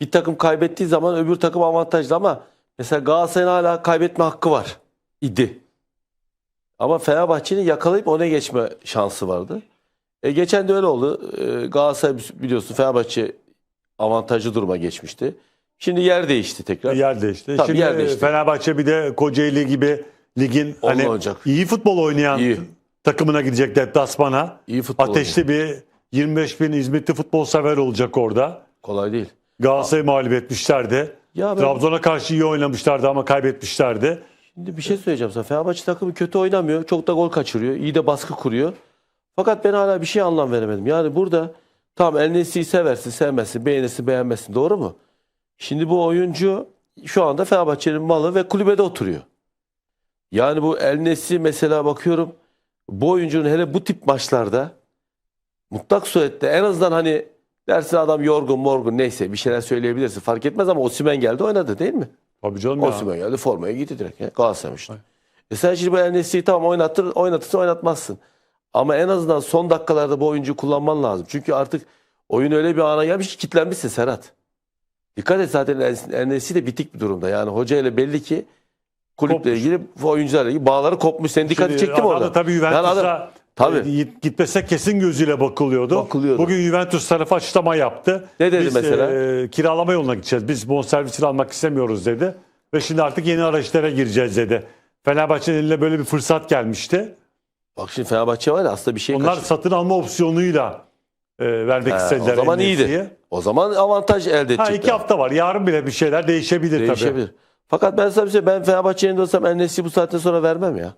bir takım kaybettiği zaman öbür takım avantajlı ama mesela Galatasaray'ın hala kaybetme hakkı var idi. Ama Fenerbahçe'nin yakalayıp öne geçme şansı vardı. E geçen de öyle oldu. E, Galatasaray biliyorsun Fenerbahçe avantajlı duruma geçmişti. Şimdi yer değişti tekrar. Yer değişti. Tabii, Şimdi yer değişti. Fenerbahçe bir de Kocaeli gibi ligin Onunla hani olacak. iyi futbol oynayan İyi. takımına gidecek deplasmana. İyi futbol Ateşli bir 25 bin İzmitli futbol sever olacak orada. Kolay değil. Galatasaray'ı mağlup etmişlerdi. Ya ben Trabzon'a karşı iyi oynamışlardı ama kaybetmişlerdi. şimdi bir şey söyleyeceğim sana. Fenerbahçe takımı kötü oynamıyor. Çok da gol kaçırıyor. İyi de baskı kuruyor. Fakat ben hala bir şey anlam veremedim. Yani burada tamam El Nesri'yi seversin, sevmezsin, beğenirsin, beğenmezsin. Doğru mu? Şimdi bu oyuncu şu anda Fenerbahçe'nin malı ve kulübede oturuyor. Yani bu El Nesri mesela bakıyorum bu oyuncunun hele bu tip maçlarda mutlak surette en azından hani dersin adam yorgun morgun neyse bir şeyler söyleyebilirsin fark etmez ama Osimhen geldi oynadı değil mi? Tabii canım ya. Osimhen geldi formaya gitti direkt. Ya. Galatasaray'mış. işte. E sen şimdi bu El-Nesri'yi tamam oynattır, oynatırsın oynatmazsın. Ama en azından son dakikalarda bu oyuncuyu kullanman lazım. Çünkü artık oyun öyle bir ana gelmiş ki kitlenmişsin Serhat. Dikkat et zaten El-Nesri de bitik bir durumda. Yani hoca ile belli ki kulüple Kopmuş. ilgili bu oyuncularla ilgili bağları kopmuş. Senin dikkati Şimdi çekti mi adam orada? da Tabii Juventus'a adam- Tabii. e, git- gitmese kesin gözüyle bakılıyordu. Bakılıyordu. Bugün Juventus tarafı açıklama yaptı. Ne dedi Biz, mesela? e, kiralama yoluna gideceğiz. Biz bonservisini almak istemiyoruz dedi. Ve şimdi artık yeni araçlara gireceğiz dedi. Fenerbahçe'nin eline böyle bir fırsat gelmişti. Bak şimdi Fenerbahçe var ya aslında bir şey Onlar kaçırdı. satın alma opsiyonuyla e, vermek He, istediler. o zaman iyiydi. O zaman avantaj elde edecekler. Ha iki hafta var. Yarın bile bir şeyler değişebilir, tabii. Değişebilir. Fakat ben sana bir şey ben Fenerbahçe'nin olsam El-Nesri'yi bu saatten sonra vermem ya.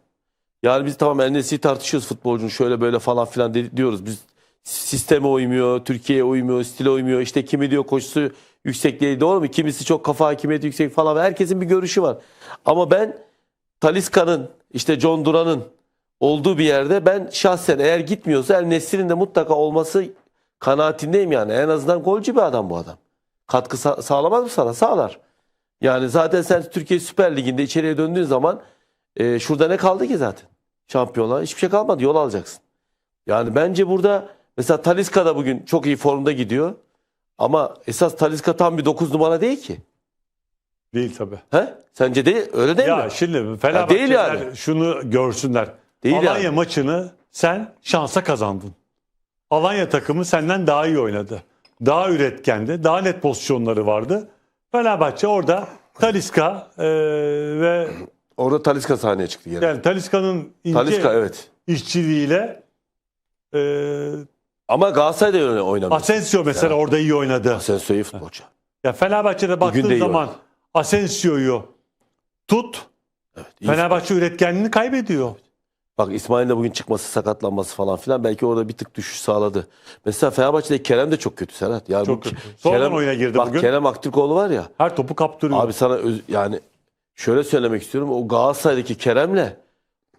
Yani biz tamam El-Nesri'yi tartışıyoruz futbolcunun şöyle böyle falan filan diyoruz. Biz sisteme uymuyor, Türkiye'ye uymuyor, stile uymuyor. İşte kimi diyor koşusu yüksek değil doğru mu? Kimisi çok kafa hakimiyeti yüksek falan. Herkesin bir görüşü var. Ama ben Taliska'nın işte John Duran'ın olduğu bir yerde ben şahsen eğer gitmiyorsa El Nesri'nin de mutlaka olması kanaatindeyim yani. En azından golcü bir adam bu adam. Katkı sa- sağlamaz mı sana? Sağlar. Yani zaten sen Türkiye Süper Ligi'nde içeriye döndüğün zaman e, şurada ne kaldı ki zaten? Şampiyonlar hiçbir şey kalmadı. Yol alacaksın. Yani bence burada mesela Taliska da bugün çok iyi formda gidiyor. Ama esas Taliska tam bir 9 numara değil ki. Değil tabii. He? Sence değil? Öyle değil Ya mi? şimdi Fenerbahçeler değil yani. şunu görsünler. Değil Alanya yani. maçını sen şansa kazandın. Alanya takımı senden daha iyi oynadı. Daha üretkendi. Daha net pozisyonları vardı. Fenerbahçe orada Taliska e, ve Orada Taliska sahneye çıktı gene. yani Taliska'nın ince Taliska evet. işçiliğiyle e, Ama Galatasaray da öyle oynamıyor. Asensio mesela orada iyi oynadı. Asensio iyi futbolcu. Ya Fenerbahçe'de baktığın zaman. Asensio'yu tut Evet, Fenerbahçe üretkenliğini kaybediyor. Bak İsmail'in de bugün çıkması, sakatlanması falan filan belki orada bir tık düşüş sağladı. Mesela Fenerbahçe'de Kerem de çok kötü Serhat. Yani Çok bu kötü. Kerem, Sonradan oyuna girdi bak, bugün. Kerem Aktürkoğlu var ya. Her topu kaptırıyor. Abi sana öz- yani şöyle söylemek istiyorum. O Galatasaray'daki Kerem'le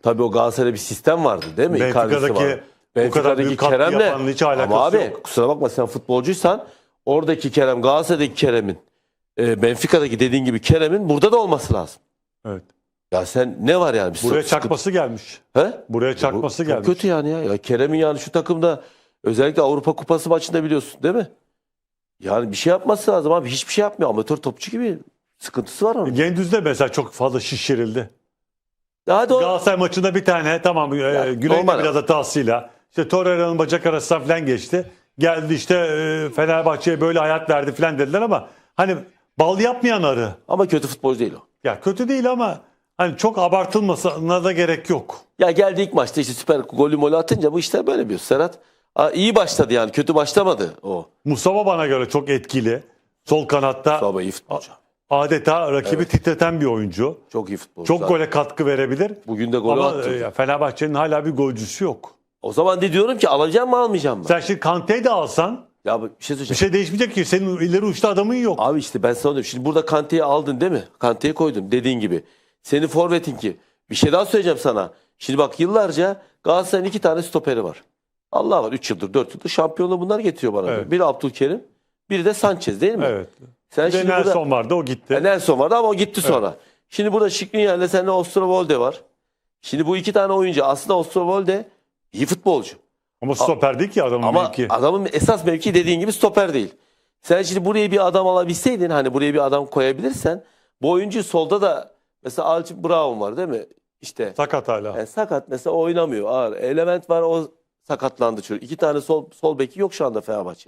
tabii o Galatasaray'da bir sistem vardı değil mi? Benfica'daki vardı. bu kadar büyük yapanın hiç alakası ama abi yok. kusura bakma sen futbolcuysan oradaki Kerem Galatasaray'daki Kerem'in e, Benfica'daki dediğin gibi Kerem'in burada da olması lazım. Evet. Ya sen ne var yani? Bir Buraya sıkıntı- çakması gelmiş. He? Buraya çakması Bu- gelmiş. Kötü yani ya. ya. Kerem'in yani şu takımda özellikle Avrupa Kupası maçında biliyorsun değil mi? Yani bir şey yapması lazım abi. Hiçbir şey yapmıyor. Amatör topçu gibi sıkıntısı var onun. Gendüz'de mesela çok fazla şişirildi. Hadi o. Galatasaray maçında bir tane tamam e, Ya, Güney'de normal. biraz hatasıyla işte Torreira'nın bacak arasından falan geçti. Geldi işte e, Fenerbahçe'ye böyle hayat verdi falan dediler ama hani bal yapmayan arı. Ama kötü futbolcu değil o. Ya kötü değil ama hani çok abartılmasına da gerek yok. Ya geldi ilk maçta işte süper golü molü atınca bu işler böyle bir Serhat. Aa, iyi başladı yani. Kötü başlamadı o. Mustafa bana göre çok etkili. Sol kanatta Baba iyi futbolcu. Adeta rakibi titreten bir oyuncu. Çok iyi futbolcu. Çok Zaten gole katkı verebilir. Bugün de golü Ama attı. e, Fenerbahçe'nin hala bir golcüsü yok. O zaman de diyorum ki alacağım mı almayacağım mı? Sen şimdi Kante'yi de alsan Ya bir şey bir söyleyeceğim. şey değişmeyecek ki. Senin ileri uçta adamın yok. Abi işte ben sana diyorum. Şimdi burada Kante'yi aldın değil mi? Kante'yi koydun dediğin gibi. Senin forvetin ki. Bir şey daha söyleyeceğim sana. Şimdi bak yıllarca Galatasaray'ın iki tane stoperi var. Allah var 3 yıldır 4 yıldır şampiyonluğu bunlar getiriyor bana. Evet. Biri Abdülkerim biri de Sanchez değil mi? Evet. Sen Bir de Nelson burada, vardı o gitti. E, Nelson vardı ama o gitti Evet. sonra. Şimdi burada Şikrinya ile seninle Ostrovolde var. Şimdi bu iki tane oyuncu aslında Ostrovolde iyi futbolcu. Ama stoper değil ki adamın Ama mevki. adamın esas mevki dediğin gibi stoper değil. Sen şimdi buraya bir adam alabilseydin hani buraya bir adam koyabilirsen bu oyuncu solda da mesela Alçı Brown var değil mi? İşte Sakat hala. yani sakat mesela oynamıyor ağır. Element var o sakatlandı çocuk. İki tane sol sol beki yok şu anda Fenerbahçe.